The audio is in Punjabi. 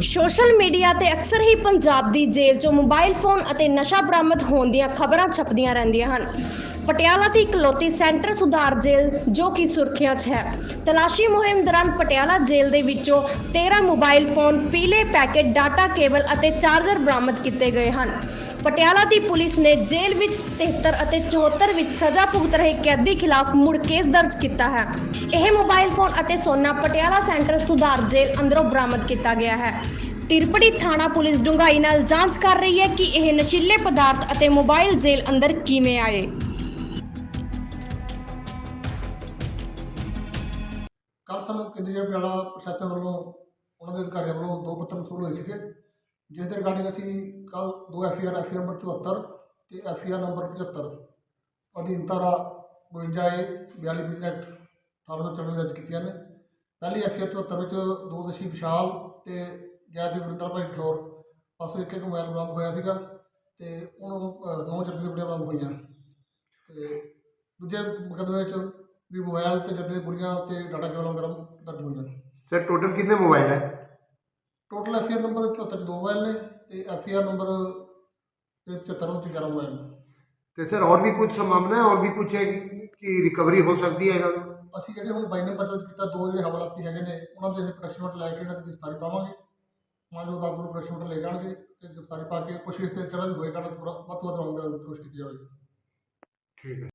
ਸੋਸ਼ਲ ਮੀਡੀਆ ਤੇ ਅਕਸਰ ਹੀ ਪੰਜਾਬ ਦੀ ਜੇਲ੍ਹ 'ਚੋਂ ਮੋਬਾਈਲ ਫੋਨ ਅਤੇ ਨਸ਼ਾ ਬਰਾਮਦ ਹੋਣ ਦੀਆਂ ਖਬਰਾਂ ਛਪਦੀਆਂ ਰਹਿੰਦੀਆਂ ਹਨ। ਪਟਿਆਲਾ ਦੀ ਇਕਲੌਤੀ ਸੈਂਟਰ ਸੁਧਾਰ ਜੇਲ੍ਹ, ਜੋ ਕਿ ਸੁਰਖੀਆਂ 'ਚ ਹੈ। ਤਲਾਸ਼ੀ ਮੁਹਿੰਮ ਦੌਰਾਨ ਪਟਿਆਲਾ ਜੇਲ੍ਹ ਦੇ ਵਿੱਚੋਂ 13 ਮੋਬਾਈਲ ਫੋਨ, ਪੀਲੇ ਪੈਕੇਟ, ਡਾਟਾ ਕੇਬਲ ਅਤੇ ਚਾਰਜਰ ਬਰਾਮਦ ਕੀਤੇ ਗਏ ਹਨ। ਪਟਿਆਲਾ ਦੀ ਪੁਲਿਸ ਨੇ ਜੇਲ੍ਹ ਵਿੱਚ 73 ਅਤੇ 74 ਵਿੱਚ ਸਜ਼ਾ ਭੁਗਤ ਰਹੇ ਕੈਦੀ ਖਿਲਾਫ ਮੁੜ ਕੇਸ ਦਰਜ ਕੀਤਾ ਹੈ। ਇਹ ਮੋਬਾਈਲ ਫੋਨ ਅਤੇ ਸੋਨਾ ਪਟਿਆਲਾ ਸੈਂਟਰ ਸੁਧਾਰ ਜੇਲ੍ਹ ਅੰਦਰੋਂ ਬਰਾਮਦ ਕੀਤਾ ਗਿਆ ਹੈ। ਤਿਰਪੜੀ ਥਾਣਾ ਪੁਲਿਸ ਡੂੰਘਾਈ ਨਾਲ ਜਾਂਚ ਕਰ ਰਹੀ ਹੈ ਕਿ ਇਹ ਨਸ਼ੀਲੇ ਪਦਾਰਥ ਅਤੇ ਮੋਬਾਈਲ ਜੇਲ੍ਹ ਅੰਦਰ ਕਿਵੇਂ ਆਏ। ਕੱਲ ਸਾਨੂੰ ਕੇਂਦਰੀ ਪਟਿਆਲਾ ਪ੍ਰਸ਼ਾਸਨ ਵੱਲੋਂ ਉਹਨਾਂ ਦੇ ਅਧਿਕਾਰੀਆਂ ਵੱਲੋਂ ਦੋ ਪੱਤਰ ਵਸੂਲ ਹੋਏ ਸੀਗੇ। ਜਿਸ ਦੇ ਰਿਗਾਰਡਿੰਗ ਅਸੀਂ ਕੱਲ ਦੋ F R F R number 74 ਤੇ ਐਫ ਆਰ ਨੰਬਰ 75 ਅਧੀਨ ਧਾਰਾ 52 ਬਿਆਲੀ 42 ਬੀ ਐਕਟ 1894 ਦਰਜ ਕੀਤੀਆਂ ਨੇ। ਪਹਿਲੀ ਐਫ ਆਰ 74 ਵਿੱਚ ਦੋ ਦਸ਼ੀ ਵਿਸ਼ਾਲ ਤੇ ਜੈਦੇਵ ਵਿਰਿੰਦਰ ਭਾਈ ਠੋਰ ਪਾਸੋਂ ਇੱਕ ਇੱਕ ਮੋਬਾਈਲ ਬਰਾਮਦ ਹੋਇਆ ਸੀਗਾ ਤੇ ਉਹਨਾਂ ਦੋ ਨੌ ਜੱਦੇ ਬੁੜੀਆਂ ਬਰਾਮਦ ਹੋਈਆਂ। ਤੇ ਦੂਜੇ ਮੁਕਦਮੇ ਵਿੱਚ ਵੀ ਮੋਬਾਈਲ ਤੇ ਜੱਦੇ ਬੁੜੀਆਂ ਤੇ ਡਾਟਾ ਕੇਬਲ ਵਗੈਰਾ ਦਰਜ ਹੋਈਆਂ। ਸਰ ਟੋਟਲ ਕਿੰਨੇ ਮੋਬਾਈਲ ਹੈ? ਟੋਟਲ ਐਫਆਰ ਨੰਬਰ 74 ਦੋ ਵੈਲ ਨੇ ਤੇ ਐਫਆਰ ਨੰਬਰ 75 ਤੇ 11 ਵੈਲ ਨੇ। ਤੇ ਸਰ ਹੋਰ ਵੀ ਕੁਝ ਸੰਭਾਵਨਾ ਹੈ? ਹੋਰ ਵੀ ਕੁਝ ਹੈ ਕਿ ਰਿਕਵਰੀ ਹੋ ਸਕਦੀ ਹੈ ਇਹਨਾਂ ਨੂੰ ਅਸੀਂ ਜਿਹੜੇ ਹੁਣ ਬਾਈ ਨੰਬਰ ਦਰਜ ਕੀਤਾ ਦੋ ਜਿਹੜੇ ਹਵਾਲਾਤੀ ਹੈਗੇ ਨੇ ਉਹਨਾਂ ਦੇ ਅਸੀਂ ਪ੍ਰੋਡਕਸ਼ਨ ਲੈ ਕੇ ਇਹਨਾਂ ਦੀ ਗ੍ਰਿਫਤਾਰੀ ਪਾਵਾਂਗੇ। ਮੰਨ ਲਓ ਦਾਦੂ ਪ੍ਰੋਡਕਸ਼ਨ ਲੈ ਜਾਣਗੇ ਤੇ ਗ੍ਰਿਫਤਾਰੀ ਪਾ ਕੇ ਕੋਸ਼ਿਸ਼ ਤੇ ਕਰਨ ਹੋਏਗਾ ਤਾਂ ਵੱਧ ਤੋਂ ਵੱਧ ਦੀ ਕੋਸ਼ਿਸ਼ ਕੀਤੀ ਜਾਵੇਗੀ। ਠੀਕ ਹੈ।